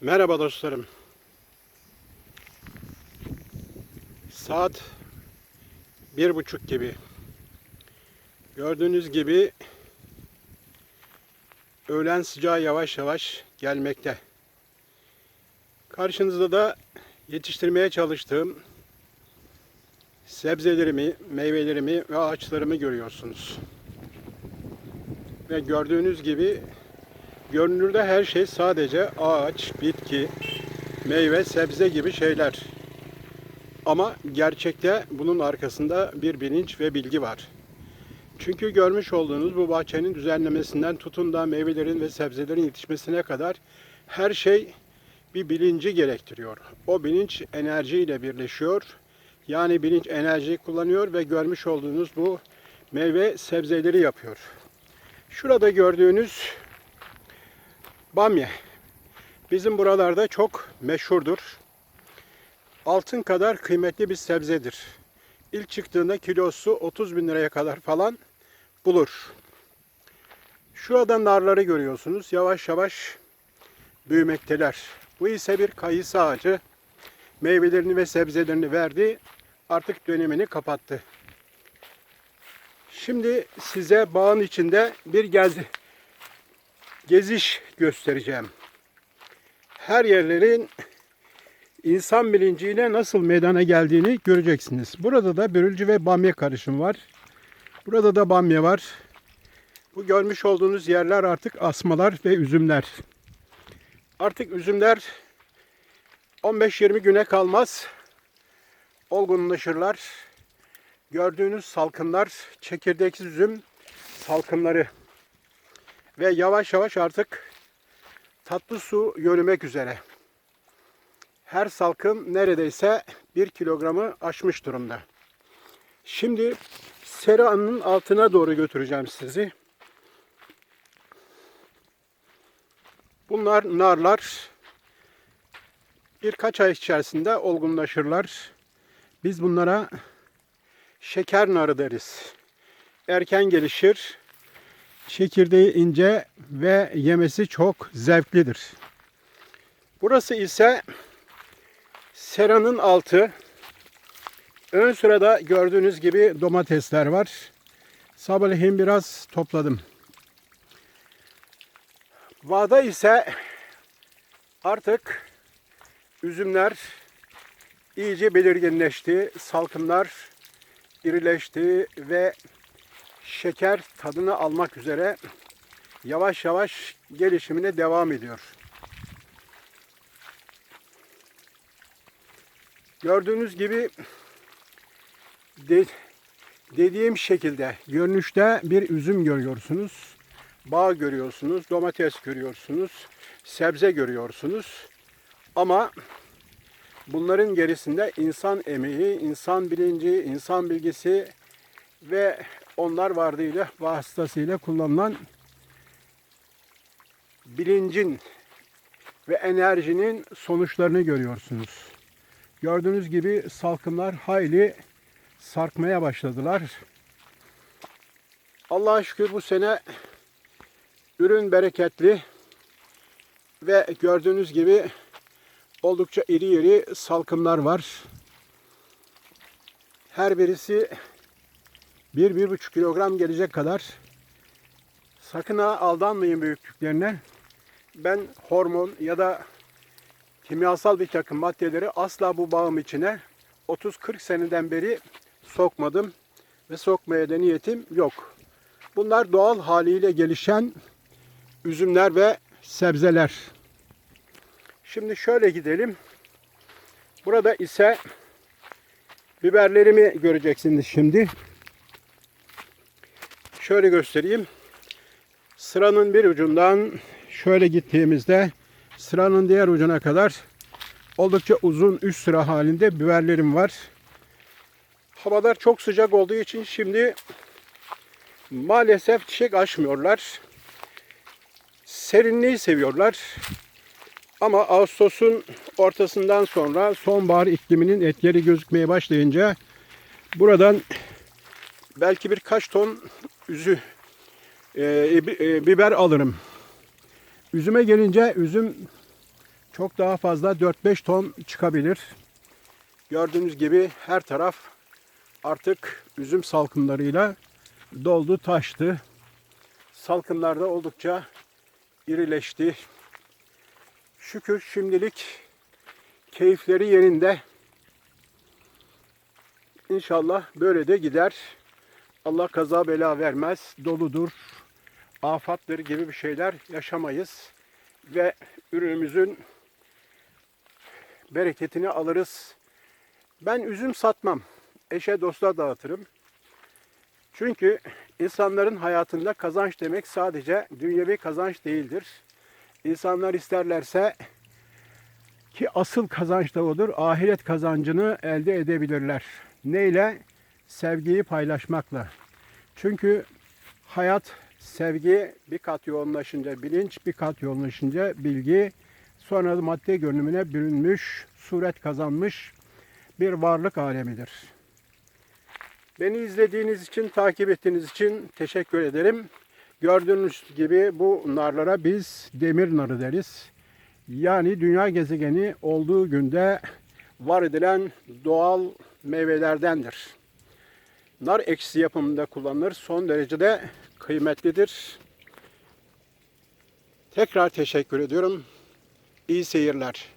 Merhaba dostlarım. Saat bir buçuk gibi. Gördüğünüz gibi öğlen sıcağı yavaş yavaş gelmekte. Karşınızda da yetiştirmeye çalıştığım sebzelerimi, meyvelerimi ve ağaçlarımı görüyorsunuz. Ve gördüğünüz gibi Görünürde her şey sadece ağaç, bitki, meyve, sebze gibi şeyler. Ama gerçekte bunun arkasında bir bilinç ve bilgi var. Çünkü görmüş olduğunuz bu bahçenin düzenlemesinden tutun da meyvelerin ve sebzelerin yetişmesine kadar her şey bir bilinci gerektiriyor. O bilinç enerjiyle birleşiyor. Yani bilinç enerjiyi kullanıyor ve görmüş olduğunuz bu meyve sebzeleri yapıyor. Şurada gördüğünüz Bamya. Bizim buralarda çok meşhurdur. Altın kadar kıymetli bir sebzedir. İlk çıktığında kilosu 30 bin liraya kadar falan bulur. Şurada narları görüyorsunuz. Yavaş yavaş büyümekteler. Bu ise bir kayısı ağacı. Meyvelerini ve sebzelerini verdi. Artık dönemini kapattı. Şimdi size bağın içinde bir geldi geziş göstereceğim. Her yerlerin insan bilinciyle nasıl meydana geldiğini göreceksiniz. Burada da börülcü ve bamya karışımı var. Burada da bamya var. Bu görmüş olduğunuz yerler artık asmalar ve üzümler. Artık üzümler 15-20 güne kalmaz olgunlaşırlar. Gördüğünüz salkımlar çekirdeksiz üzüm salkımları ve yavaş yavaş artık tatlı su yönümek üzere. Her salkım neredeyse bir kilogramı aşmış durumda. Şimdi seranın altına doğru götüreceğim sizi. Bunlar narlar. Birkaç ay içerisinde olgunlaşırlar. Biz bunlara şeker narı deriz. Erken gelişir Çekirdeği ince ve yemesi çok zevklidir. Burası ise seranın altı. Ön sırada gördüğünüz gibi domatesler var. Sabahleyin biraz topladım. Vada ise artık üzümler iyice belirginleşti. Salkımlar irileşti ve şeker tadını almak üzere yavaş yavaş gelişimine devam ediyor. Gördüğünüz gibi de, dediğim şekilde görünüşte bir üzüm görüyorsunuz. Bağ görüyorsunuz, domates görüyorsunuz, sebze görüyorsunuz. Ama bunların gerisinde insan emeği, insan bilinci, insan bilgisi ve onlar vardığıyla vasıtasıyla kullanılan bilincin ve enerjinin sonuçlarını görüyorsunuz. Gördüğünüz gibi salkımlar hayli sarkmaya başladılar. Allah'a şükür bu sene ürün bereketli ve gördüğünüz gibi oldukça iri iri salkımlar var. Her birisi 1-1,5 kilogram gelecek kadar. Sakın ha aldanmayın büyüklüklerine. Ben hormon ya da kimyasal bir takım maddeleri asla bu bağım içine 30-40 seneden beri sokmadım ve sokmaya da niyetim yok. Bunlar doğal haliyle gelişen üzümler ve sebzeler. Şimdi şöyle gidelim. Burada ise biberlerimi göreceksiniz şimdi. Şöyle göstereyim. Sıranın bir ucundan şöyle gittiğimizde sıranın diğer ucuna kadar oldukça uzun üst sıra halinde biberlerim var. Havalar çok sıcak olduğu için şimdi maalesef çiçek açmıyorlar. Serinliği seviyorlar. Ama Ağustos'un ortasından sonra sonbahar ikliminin etkileri gözükmeye başlayınca buradan belki birkaç ton üzü e, e, biber alırım. Üzüme gelince üzüm çok daha fazla 4-5 ton çıkabilir. Gördüğünüz gibi her taraf artık üzüm salkımlarıyla doldu taştı. Salkımlar da oldukça irileşti. Şükür şimdilik keyifleri yerinde. İnşallah böyle de gider. Allah kaza bela vermez. Doludur, afattır gibi bir şeyler yaşamayız. Ve ürünümüzün bereketini alırız. Ben üzüm satmam. Eşe dosta dağıtırım. Çünkü insanların hayatında kazanç demek sadece dünyevi kazanç değildir. İnsanlar isterlerse ki asıl kazanç da odur. Ahiret kazancını elde edebilirler. Neyle? Sevgiyi paylaşmakla. Çünkü hayat sevgi bir kat yoğunlaşınca bilinç, bir kat yoğunlaşınca bilgi, sonra da madde görünümüne bürünmüş, suret kazanmış bir varlık alemidir. Beni izlediğiniz için, takip ettiğiniz için teşekkür ederim. Gördüğünüz gibi bu narlara biz demir narı deriz. Yani dünya gezegeni olduğu günde var edilen doğal meyvelerdendir. Nar ekşisi yapımında kullanılır. Son derecede kıymetlidir. Tekrar teşekkür ediyorum. İyi seyirler.